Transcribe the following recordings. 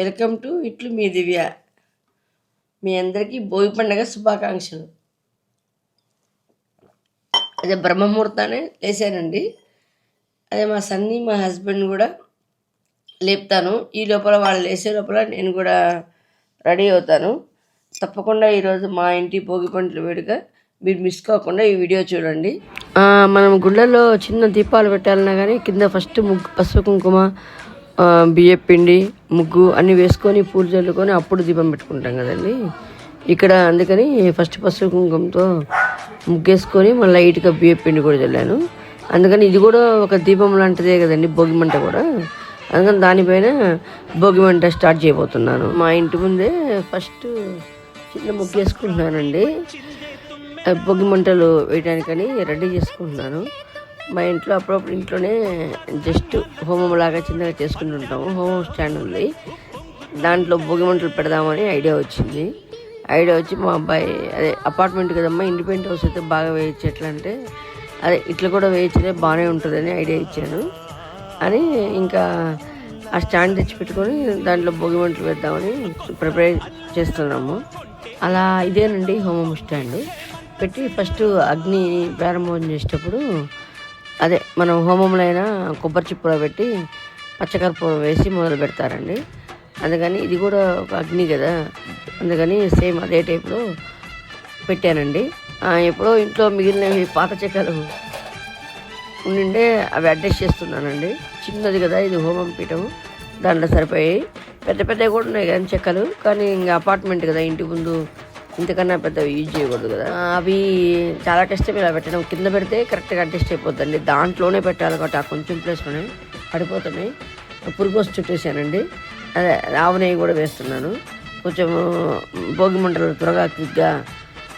Welcome to ఇట్లు మీ దివ్య. మీ అందరికీ భోగి పండగ శుభాకాంక్షలు. అదే బ్రహ్మముహూర్తానే లేచానండి అదే మా సన్ని మా హస్బెండ్ కూడా లేపుతాను. ఈ లోపల వాళ్ళు లేచే లోపల నేను కూడా రెడీ అవుతాను. తప్పకుండా ఈరోజు మా ఇంటి భోగి పంటల వేడుక మీరు మిస్ కాకుండా ఈ వీడియో చూడండి. మనం గుళ్ళల్లో చిన్న దీపాలు పెట్టాలన్నా కానీ కింద ఫస్ట్ ముగ్గు పసుపు కుంకుమ బియ్యం పిండి ముగ్గు అన్నీ వేసుకొని పూలు చల్లుకొని అప్పుడు దీపం పెట్టుకుంటాం కదండి. ఇక్కడ అందుకని ఫస్ట్ పసుపు కుంకుమతో ముగ్గేసుకొని మళ్ళీ లైట్గా బియ్యం పిండి కూడా చల్లాను అందుకని ఇది కూడా ఒక దీపం లాంటిదే కదండి భోగిమంట కూడా. అందుకని దానిపైన భోగిమంట స్టార్ట్ చేయబోతున్నాను. మా ఇంటి ముందే ఫస్ట్ చిన్న ముగ్గు వేసుకుంటున్నానండి. ఆ వేయడానికని రెడీ చేసుకుంటున్నాను. మా ఇంట్లో అప్పుడప్పుడు ఇంట్లోనే జస్ట్ హోమం లాగా చిన్నగా చేసుకుంటుంటాము హోమం స్టాండ్ ఉంది. దాంట్లో భోగి మంటలు పెడదామని ఐడియా వచ్చింది. ఐడియా వచ్చి మా అబ్బాయి అదే అపార్ట్మెంట్ కదమ్మా ఇండిపెండెంట్ హౌస్ అయితే బాగా వేయచ్చు. ఎట్లా అంటే అదే ఇట్లా కూడా వేయచ్చలే బాగానే ఉంటుందని ఐడియా ఇచ్చాను. అని ఇంకా ఆ స్టాండ్ తెచ్చి పెట్టుకొని దాంట్లో భోగి మంటలు పెడదామని ప్రిపేర్ చేస్తున్నాము. అలా ఇదేనండి హోమం స్టాండ్. పెట్టి ఫస్ట్ అగ్ని ప్రారంభం చేసేటప్పుడు అదే మనం హోమంలో అయినా కొబ్బరి చిప్పలో పెట్టి పచ్చకర్పూరం వేసి మొదలు పెడతారండి. అందుకని ఇది కూడా ఒక అగ్ని కదా. అందుకని సేమ్ అదే టైప్లో పెట్టానండి. ఆ, ఎప్పుడో ఇంట్లో మిగిలినవి పాత చెక్కలు ఉండిండే అవి అడ్జస్ట్ చేస్తున్నానండి. చిన్నది కదా ఇది హోమం పీఠం. దాంట్లో సరిపోయాయి. పెద్ద పెద్దవి కూడా ఉన్నాయి కానీ చెక్కలు. కానీ ఇంకా అపార్ట్మెంట్ కదా ఇంటి ముందు ఇంతకన్నా పెద్దవి యూజ్ చేయకూడదు కదా. అవి చాలా కష్టం ఇలా పెట్టడం. కింద పెడితే కరెక్ట్గా అడ్జస్ట్ అయిపోతుందండి దాంట్లోనే పెట్టాలి కాబట్టి ఆ కొంచెం ప్లేస్లోనే పడిపోతున్నాయి. పురుగోసు చుట్టేసానండి. అదే ఆవు నెయ్యి కూడా వేస్తున్నాను. కొంచెం భోగి మంటలు త్వరగా క్విక్గా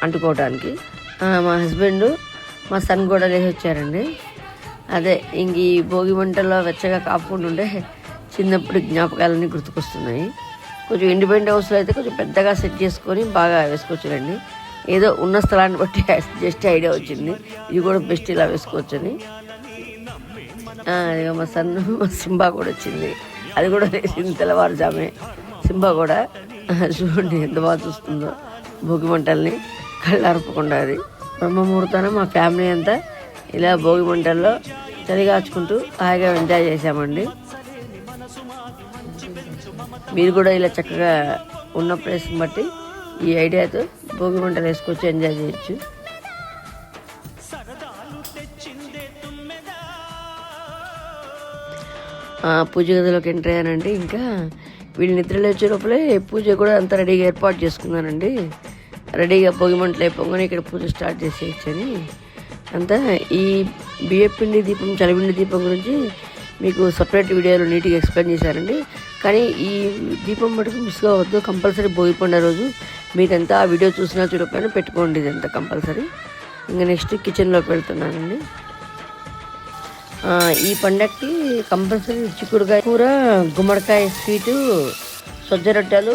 అంటుకోవడానికి మా హస్బెండ్ మా సన్ కూడా లేచి వచ్చారండి అదే ఇంక ఈ భోగి మంటల్లో వెచ్చగా కాపుకుండా ఉండే చిన్నప్పుడు జ్ఞాపకాలన్నీ గుర్తుకొస్తున్నాయి. కొంచెం ఇండిపెండెంట్ హౌస్లో అయితే కొంచెం పెద్దగా సెట్ చేసుకొని బాగా వేసుకోవచ్చునండి. ఏదో ఉన్న స్థలాన్ని బట్టి జస్ట్ ఐడియా వచ్చింది. ఇది కూడా బెస్ట్ ఇలా వేసుకోవచ్చని. మా సన్ మా సింబా కూడా వచ్చింది. అది కూడా వేసింది తెల్లవారుజామే. సింబా కూడా చూడండి ఎంత బాగా చూస్తుందో. భోగి మంటల్ని కళ్ళు అది. బ్రహ్మముహూర్తాన మా ఫ్యామిలీ అంతా ఇలా భోగి మంటల్లో చలిగాచుకుంటూ హాయిగా ఎంజాయ్ చేసామండి మీరు కూడా ఇలా చక్కగా ఉన్న ప్లేస్ని బట్టి ఈ ఐడియాతో భోగి మంటలు వేసుకొచ్చి ఎంజాయ్ చేయొచ్చు. పూజ గదిలోకి ఎంటర్ అయ్యానండి. ఇంకా వీళ్ళు నిద్రలు వచ్చే లోపలే పూజ కూడా అంతా రెడీగా ఏర్పాటు చేసుకున్నానండి. రెడీగా భోగి మంటలు అయిపోగానే ఇక్కడ పూజ స్టార్ట్ చేసేయచ్చని. అంతా ఈ బియ్యపిండి దీపం చలిపిండి దీపం గురించి మీకు సపరేట్ వీడియోలో నీట్గా ఎక్స్ప్లెయిన్ చేశారండి కానీ ఈ దీపం మటుకు మిస్ కావద్దు కంపల్సరీ భోగి పండుగ రోజు. మీరంతా ఆ వీడియో చూసినా చూడకపోయినా పెట్టుకోండి ఇదంతా కంపల్సరీ. ఇంకా నెక్స్ట్ కిచెన్లోకి వెళ్తున్నానండి ఈ పండగకి కంపల్సరీ చిక్కుడుకాయ కూర గుమ్మడికాయ స్వీటు సజ్జ రొట్టెలు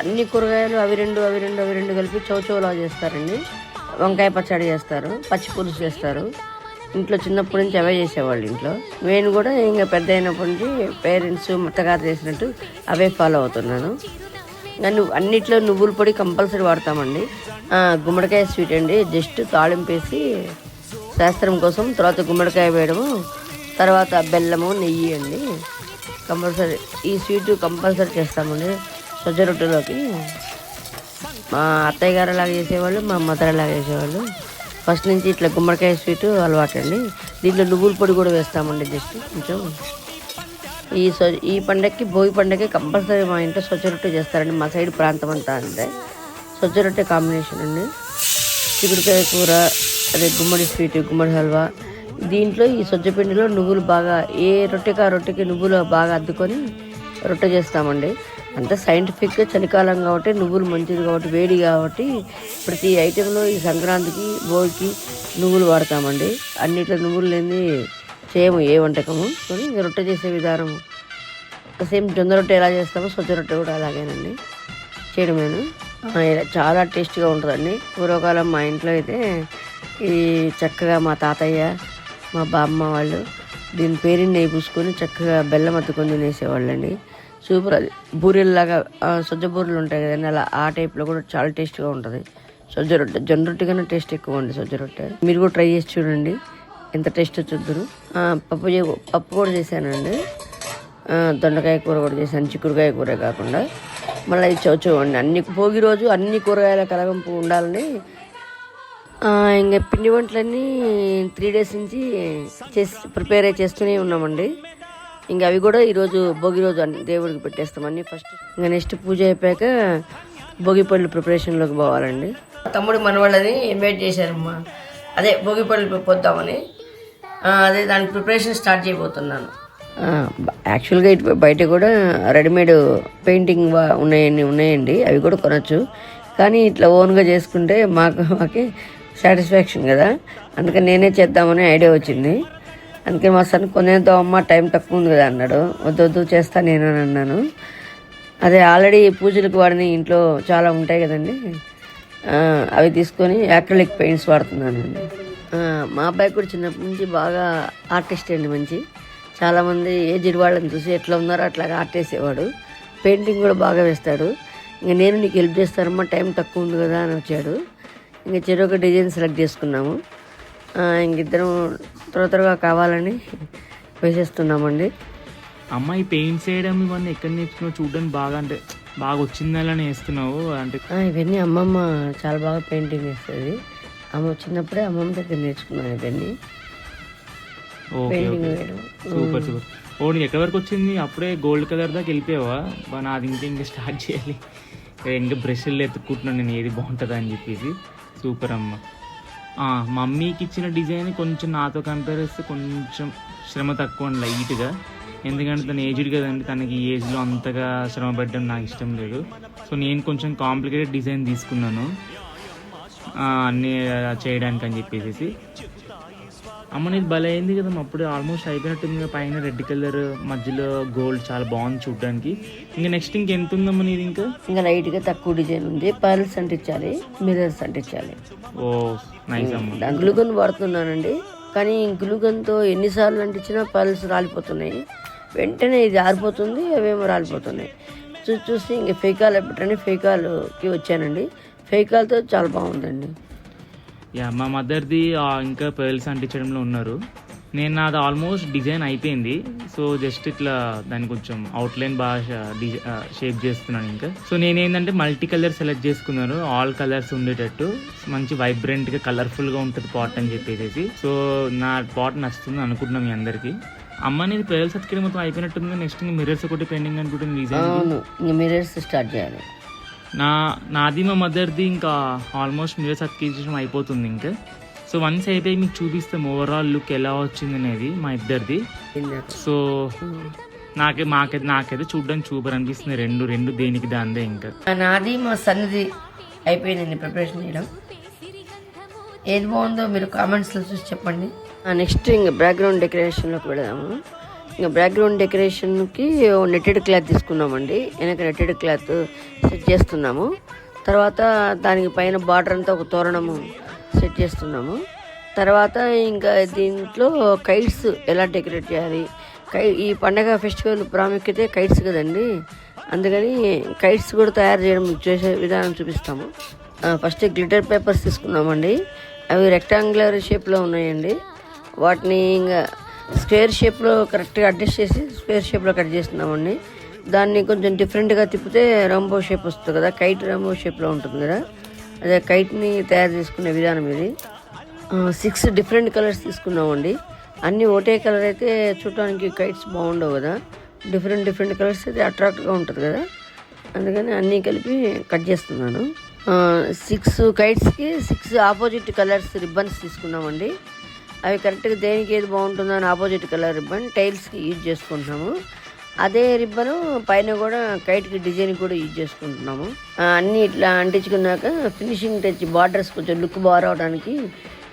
అన్ని కూరగాయలు అవి రెండు అవి రెండు అవి రెండు కలిపి చౌచౌలా చేస్తారండి. వంకాయ పచ్చడి చేస్తారు పచ్చి పులుసు చేస్తారు. ఇంట్లో చిన్నప్పటి నుంచి అవే చేసేవాళ్ళు ఇంట్లో. నేను కూడా ఇంకా పెద్ద అయినప్పటి నుంచి పేరెంట్స్ ముత్తగారు చేసినట్టు అవే ఫాలో అవుతున్నాను. నన్ను అన్నిట్లో నువ్వుల పొడి కంపల్సరీ వాడతామండి. గుమ్మడికాయ స్వీట్ అండి. జస్ట్ తాళింపు వేసి శాస్త్రం కోసం తర్వాత గుమ్మడికాయ వేయడము తర్వాత బెల్లము నెయ్యి అండి. కంపల్సరీ ఈ స్వీట్ కంపల్సరీ చేస్తామండి సజ్జ రొట్టెలోకి. మా అత్తయ్య గారు అలాగ చేసేవాళ్ళు మా మదర్ అలాగ చేసేవాళ్ళు. ఫస్ట్ నుంచి ఇట్లా గుమ్మడికాయ స్వీట్ అలవాటండి. దీంట్లో నువ్వుల పొడి కూడా వేస్తామండి జస్ట్ కొంచెం. ఈ స్వ- ఈ పండగకి భోగి పండగకి కంపల్సరీ మా ఇంట్లో స్వచ్ఛ రొట్టె చేస్తారండి. మా సైడ్ ప్రాంతం అంతా అంటే స్వచ్ఛ రొట్టె కాంబినేషన్ అండి. చిగుడుకాయ కూర అదే గుమ్మడి స్వీట్ గుమ్మడి హల్వా. దీంట్లో ఈ సొజ్జపిండిలో నువ్వులు బాగా ఏ రొట్టెకి ఆ రొట్టెకి నువ్వులు బాగా అద్దుకొని రొట్టె చేస్తామండి. అంతా సైంటిఫిక్గా చలికాలం కాబట్టి నువ్వులు మంచిది కాబట్టి వేడి కాబట్టి ప్రతి ఐటెంలో ఈ సంక్రాంతికి భోగికి నువ్వులు వాడతామండి. అన్నిట్లో నువ్వులు లేని చేయము ఏ వంటకము. కానీ రొట్టె చేసే విధానం సేమ్ జొన్న రొట్టె ఎలా చేస్తామో సొజ్జ రొట్టె కూడా అలాగేనండి. చేయడమేను. చాలా టేస్ట్గా ఉంటుందండి. పూర్వకాలం మా ఇంట్లో అయితే ఇది చక్కగా మా తాతయ్య మా బామ్మ వాళ్ళు దీని పేరుని పూసుకొని చక్కగా బెల్లం అత్తుకొని తినేసేవాళ్ళండి. సూపర్ అది. బూరెల్లాగా సజ్జ బూరెలు ఉంటాయి కదండి అలా ఆ టైప్లో కూడా చాలా టేస్ట్గా ఉంటుంది. సజ్జ రొట్టె జొన్న రొట్టె కన్నా టేస్ట్ ఎక్కువ ఉంది సజ్జ రొట్టె. మీరు కూడా ట్రై చేసి చూడండి. ఎంత టేస్ట్ చూద్దరు పప్పు పప్పు కూడా చేశానండి. దొండకాయ కూర కూడా చేశాను చిక్కుడుకాయ కూర కాకుండా. మళ్ళీ ఇది చౌచౌ అన్ని భోగి రోజు అన్ని కూరగాయల కలగంపు ఉండాలని. ఇంకా పిండి వంటలన్నీ త్రీ డేస్ నుంచి చేసి ప్రిపేర్ చేస్తూనే ఉన్నామండి. ఇంకా అవి కూడా ఈరోజు భోగి రోజు అన్ని దేవుడికి పెట్టేస్తామని ఫస్ట్ ఇంకా నెక్స్ట్ పూజ అయిపోయాక భోగి పళ్ళు ప్రిపరేషన్లోకి పోవాలండి. తమ్ముడు మనవాళ్ళని ఇన్వైట్ చేశారమ్మా. అదే భోగి పళ్ళు పొద్దామని. అదే దానికి ప్రిపరేషన్ స్టార్ట్ చేయబోతున్నాను. యాక్చువల్గా ఇటు బయట కూడా రెడీమేడ్ పెయింటింగ్ ఉన్నాయండి ఉన్నాయండి. అవి కూడా కొనచ్చు. కానీ ఇట్లా ఓన్గా చేసుకుంటే మాకు మాకే సాటిస్ఫాక్షన్ కదా. అందుకని నేనే చేద్దామని ఐడియా వచ్చింది. అందుకే మా సన్ కొనేద్దాం అమ్మ టైం తక్కువ ఉంది కదా అన్నాడు. వద్దు వద్దు చేస్తా నేను అని అన్నాను. అదే ఆల్రెడీ పూజలకు వాడిని ఇంట్లో చాలా ఉంటాయి కదండి. అవి తీసుకొని యాక్రిలిక్ పెయింట్స్ వాడుతున్నాను. అండి మా అబ్బాయి కూడా చిన్నప్పటి నుంచి బాగా ఆర్టిస్ట్ అండి మంచి. చాలామంది ఏజ్డ్ వాళ్ళని చూసి ఎట్లా ఉన్నారో అట్లాగా ఆర్ట్ వేసేవాడు. పెయింటింగ్ కూడా బాగా వేస్తాడు. ఇంకా నేను నీకు హెల్ప్ చేస్తానమ్మా టైం తక్కువ ఉంది కదా అని వచ్చాడు. ఇంకా చెరొక డిజైన్ సెలెక్ట్ చేసుకున్నాము. ఇంకిద్దరం త్వర త్వరగా కావాలని వేసేస్తున్నామండి అమ్మ ఈ పెయింట్స్ వేయడం ఇవన్నీ ఎక్కడ నేర్చుకున్నావు చూడడానికి బాగా అంటే బాగా వచ్చిందని వేస్తున్నావు అంటే ఇవన్నీ అమ్మమ్మ చాలా బాగా పెయింటింగ్ వేస్తుంది అమ్మ చిన్నప్పుడే అమ్మమ్మ దగ్గర నేర్చుకున్నాను ఇవన్నీ. Okay super super. ఓ నీకు ఎక్కడి వరకు వచ్చింది? అప్పుడే గోల్డ్ కలర్ దాకా వెళ్ళిపోయావా? బా నాది ఇంకా ఇంకా స్టార్ట్ చేయాలి. ఇంకా బ్రష్లు ఎత్తుక్కుంటున్నాను నేను ఏది బాగుంటుందా అని చెప్పేసి. సూపర్ అమ్మ. మమ్మీకి ఇచ్చిన డిజైన్ కొంచెం నాతో కంపేర్ చేస్తే కొంచెం శ్రమ తక్కువ అండి లైట్గా ఎందుకంటే తను ఏజ్డ్ కదండి తనకి ఈ ఏజ్లో అంతగా శ్రమ పెట్టడం నాకు ఇష్టం లేదు. సో నేను కొంచెం కాంప్లికేటెడ్ డిజైన్ తీసుకున్నాను. అన్నీ చేయడానికి అని చెప్పేసి అమ్మ నీది భలే అయింది కదా అప్పుడే ఆల్మోస్ట్ అయిపోయినట్టుంది పైన రెడ్ కలర్ మధ్యలో గోల్డ్ చాలా బాగుంది చూడడానికి. ఇంకా నెక్స్ట్ ఇంకెంత ఉందమ్మ నీది ఇంకా? ఇంకా లైట్గా తక్కువ డిజైన్ ఉంది. పర్ల్స్ అంటించాలి మిరర్స్ అంటించాలి ఓ నైస్ అమ్మ. గ్లూగన్ వాడుతున్నానండి. కానీ గ్లూగన్తో ఎన్నిసార్లు అంటించినా పర్ల్స్ రాలిపోతున్నాయి. వెంటనే ఇది ఆరిపోతుంది అవేమో రాలిపోతున్నాయి. చూసి చూసి ఇంక ఫేకాల్ పెట్టండి. ఫేకాల్కి వచ్చానండి. ఫేకాల్తో చాలా బాగుందండి. యా మా మదర్ది ఇంకా పర్ల్స్ అంటించడంలో ఉన్నారు. నేను నాది ఆల్మోస్ట్ డిజైన్ అయిపోయింది. సో జస్ట్ ఇట్లా దాన్ని కొంచెం అవుట్లైన్ బాగా షేప్ చేస్తున్నాను ఇంకా. సో నేను ఏంటంటే మల్టీ కలర్ సెలెక్ట్ చేసుకున్నాను. ఆల్ కలర్స్ ఉండేటట్టు. మంచి వైబ్రెంట్గా కలర్ఫుల్గా ఉంటుంది పాట్ అని చెప్పేసి సో నా పాట్ నచ్చుతుంది అనుకుంటున్నాం మీ అందరికీ. అమ్మ అనేది పేర్లు సర్టిఫికేట్ మొత్తం అయిపోయినట్టుంది. నెక్స్ట్ మిర్రర్స్ ఒకటి పెండింగ్ అనుకుంటుంది డిజైన్ అవును స్టార్ట్ చేయాలి. నా నాది మా మదర్ది ఇంకా ఆల్మోస్ట్ మిర్రర్స్ అతికించడం అయిపోతుంది ఇంకా. సో వన్స్ అయిపోయి మీకు చూపిస్తాం ఓవరాల్ లుక్ ఎలా వచ్చింది అనేది మా ఇద్దరిది. సో నాకే మాకైతే నాకైతే చూడడానికి సూపర్ అనిపిస్తుంది. రెండు రెండు దేనికి దాందే ఇంకా. నాది మా సన్నిధి అయిపోయిందండి ప్రిపరేషన్ చేయడం. ఏది బాగుందో మీరు కామెంట్స్లో చూసి చెప్పండి. నెక్స్ట్ ఇంకా బ్యాక్గ్రౌండ్ డెకరేషన్లోకి వెళదాము. బ్యాక్గ్రౌండ్ డెకరేషన్కి నెట్టెడ్ క్లాత్ తీసుకున్నామండి. వెనక నెట్టెడ్ క్లాత్ సెట్ చేస్తున్నాము. తర్వాత దానికి పైన బార్డర్ అంతా ఒక తోరణము సెట్ చేస్తున్నాము. తర్వాత ఇంకా దీంట్లో కైట్స్ ఎలా డెకరేట్ చేయాలి? కై ఈ పండగ ఫెస్టివల్ ప్రాముఖ్యత కైట్స్ కదండి. అందుకని కైట్స్ కూడా తయారు చేయడం చేసే విధానం చూపిస్తాము. ఫస్ట్ గ్లిటర్ పేపర్స్ తీసుకున్నామండి. అవి రెక్టాంగులర్ షేప్లో ఉన్నాయండి. వాటిని ఇంకా స్క్వేర్ షేప్లో కరెక్ట్గా అడ్జస్ట్ చేసి స్క్వేర్ షేప్లో కట్ చేస్తున్నామండి దాన్ని కొంచెం డిఫరెంట్గా తిప్పితే రంబో షేప్ వస్తుంది కదా కైట్ రంబో షేప్లో ఉంటుంది కదా. అదే కైట్ని తయారు చేసుకునే విధానం ఇది. సిక్స్ డిఫరెంట్ కలర్స్ తీసుకున్నామండి అన్నీ ఒకటే కలర్ అయితే చూడటానికి కైట్స్ బాగుండవు కదా. డిఫరెంట్ డిఫరెంట్ కలర్స్ అయితే అట్రాక్ట్గా ఉంటుంది కదా. అందుకని అన్నీ కలిపి కట్ చేస్తున్నాను. సిక్స్ కైట్స్కి సిక్స్ ఆపోజిట్ కలర్స్ రిబ్బన్స్ తీసుకున్నామండి అవి కరెక్ట్గా దేనికి ఏది బాగుంటుందో అని ఆపోజిట్ కలర్ రిబ్బన్ టైల్స్కి యూజ్ చేసుకుంటున్నాము. అదే రిబ్బను పైన కూడా కైట్కి డిజైన్ కూడా యూజ్ చేసుకుంటున్నాము. అన్నీ ఇట్లా అంటించుకున్నాక ఫినిషింగ్ టచ్ బార్డర్స్ కొంచెం లుక్ బాగా రావడానికి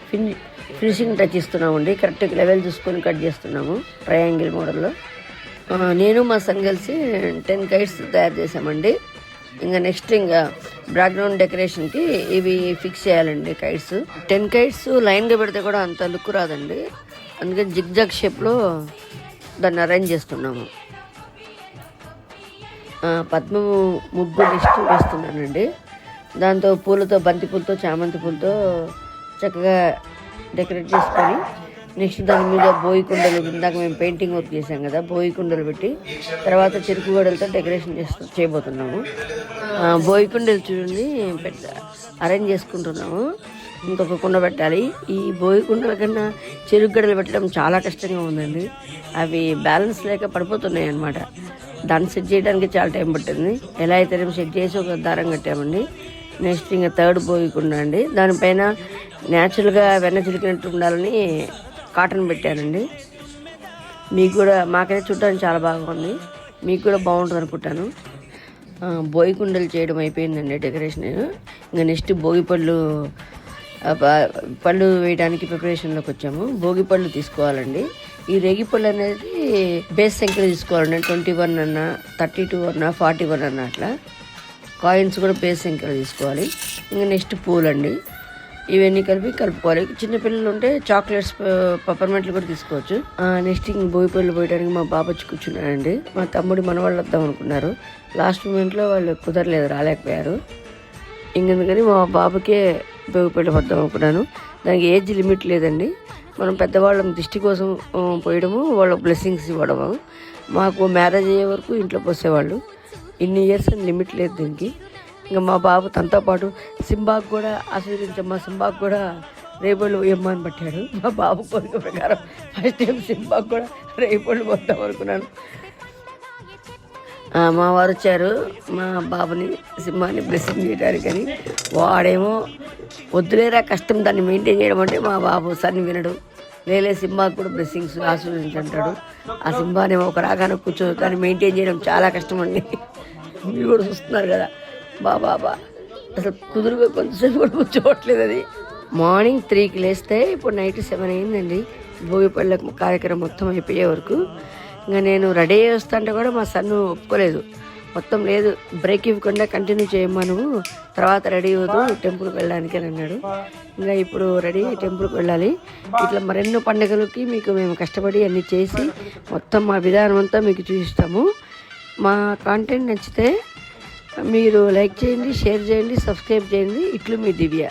ఫిని ఫినిషింగ్ టచ్ ఇస్తున్నామండి. కరెక్ట్ లెవెల్ చూసుకొని కట్ చేస్తున్నాము ట్రయాంగిల్ మోడల్లో. నేను మా సన్ కలిసి టెన్ కైట్స్ తయారు చేసామండి ఇంకా నెక్స్ట్ ఇంకా బ్యాక్గ్రౌండ్ డెకరేషన్కి ఇవి ఫిక్స్ చేయాలండి కైట్స్ టెన్ కైట్స్ లైన్గా పెడితే కూడా అంత లుక్ రాదండి. అందుకని జిగ్జాగ్ షేప్లో దాన్ని అరేంజ్ చేస్తున్నాము. పద్మ ముగ్గు లిస్ట్ వేస్తున్నానండి. దాంతో పూలతో బంతి పూలతో చామంతి పూలతో చక్కగా డెకరేట్ చేసుకొని నెక్స్ట్ దాని మీద బోయి కుండలు ఇందాక మేము పెయింటింగ్ వర్క్ చేసాం కదా బోయి కుండలు పెట్టి తర్వాత చెరుకు గోడలతో డెకరేషన్ చేస్తూ చేయబోతున్నాము. బోయి కుండలు చూడండి పెద్ద అరేంజ్ చేసుకుంటున్నాము. ఇంకొక కుండ పెట్టాలి. ఈ బోయి కుండల కన్నా చెరుకు గడలు పెట్టడం చాలా కష్టంగా ఉందండి. అవి బ్యాలెన్స్ లేక పడిపోతున్నాయి అన్నమాట. దాన్ని సెట్ చేయడానికి చాలా టైం పట్టింది. ఎలా అయితే సెట్ చేసి ఒక దారం కట్టామండి. నెక్స్ట్ ఇంకా థర్డ్ బోయి కుండ అండి. దానిపైన న్యాచురల్గా వెన్న చిలికినట్టు ఉండాలని కాటన్ పెట్టానండి. మీకు కూడా మాకైతే చూడడానికి చాలా బాగుంది. మీకు కూడా బాగుంటుంది అనుకుంటాను. భోగి కుండలు చేయడం అయిపోయిందండి డెకరేషన్. ఇంకా నెక్స్ట్ భోగి పళ్ళు పళ్ళు వేయడానికి ప్రిపరేషన్లోకి వచ్చాము. భోగి పళ్ళు తీసుకోవాలండి. ఈ రేగి పళ్ళు అనేది బేస్ సంఖ్యలో తీసుకోవాలండి. ట్వంటీ వన్ అన్న థర్టీ టూ అన్న ఫార్టీ వన్ అన్న అట్లా. కాయిన్స్ కూడా బేస్ సంఖ్యలో తీసుకోవాలి. ఇంకా నెక్స్ట్ పూలండి. ఇవన్నీ కలిపి కలుపుకోవాలి. చిన్నపిల్లలు ఉంటే చాక్లెట్స్ పెపర్మెంట్లు కూడా తీసుకోవచ్చు. నెక్స్ట్ ఇంక భోగి పోయడానికి మా బాబు వచ్చి కూర్చున్నాడండి. మా తమ్ముడు మన వాళ్ళు వద్దాం అనుకున్నారు. లాస్ట్ మూమెంట్లో వాళ్ళు కుదరలేదు రాలేకపోయారు. ఇంకెందుకని మా బాబుకే భోగిపల్లి వద్దాం అనుకున్నాను. దానికి ఏజ్ లిమిట్ లేదండి. మనం పెద్దవాళ్ళం దిష్టి కోసం పోయడము వాళ్ళ బ్లెస్సింగ్స్ ఇవ్వడము. మాకు మ్యారేజ్ అయ్యే వరకు ఇంట్లో పోసేవాళ్ళు. ఇన్ని ఇయర్స్ లిమిట్ లేదు దీనికి. ఇంకా మా బాబు తనతో పాటు సింబాకు కూడా ఆశీర్వదించమ్మా. సింబాకు కూడా రేపళ్ళు వేయమ్మా అని పట్టాడు. మా బాబు కోరిక ప్రకారం ఫస్ట్ టైం సింబాకు కూడా రేపళ్ళు పోద్దాం అనుకున్నాను. మా వారు వచ్చారు. మా బాబుని సింహాన్ని బ్లెస్సింగ్ చేయడానికని వాడేమో వద్దులేరా కష్టం దాన్ని మెయింటైన్ చేయడం అంటే మా బాబు సన్ని వినడు. లేలే సింహాకు కూడా బ్లెస్సింగ్స్ ఆశీర్వదించంటాడు. ఆ సింహానేమో ఒక రాగానే కూర్చో దాన్ని మెయింటైన్ చేయడం చాలా కష్టం అండి. మీరు కూడా చూస్తున్నారు కదా. బా బాబా అసలు కుదురుగా కొంతసేపు కూడా కూర్చోవట్లేదు అది. మార్నింగ్ త్రీకి లేస్తే ఇప్పుడు నైట్ సెవెన్ అయిందండి. భోగి పళ్ళ కార్యక్రమం మొత్తం అయిపోయే వరకు. ఇంకా నేను రెడీ అయ్యి వస్తుంటే కూడా మా సన్ను ఒప్పుకోలేదు. మొత్తం లేదు. బ్రేక్ ఇవ్వకుండా కంటిన్యూ చేయమ్మా నువ్వు. తర్వాత రెడీ అవ్వదు. టెంపుల్కి వెళ్ళడానికి అని అన్నాడు. ఇంకా ఇప్పుడు రెడీ అయ్యి టెంపుల్కి వెళ్ళాలి. ఇట్లా మరెన్నో పండుగలకి మీకు మేము కష్టపడి అన్ని చేసి మొత్తం మా విధానం అంతా మీకు చూపిస్తాము. మా కాంటెంట్ నచ్చితే మీరు లైక్ చేయండి షేర్ చేయండి సబ్స్క్రైబ్ చేయండి. ఇట్లు మీ దివ్య.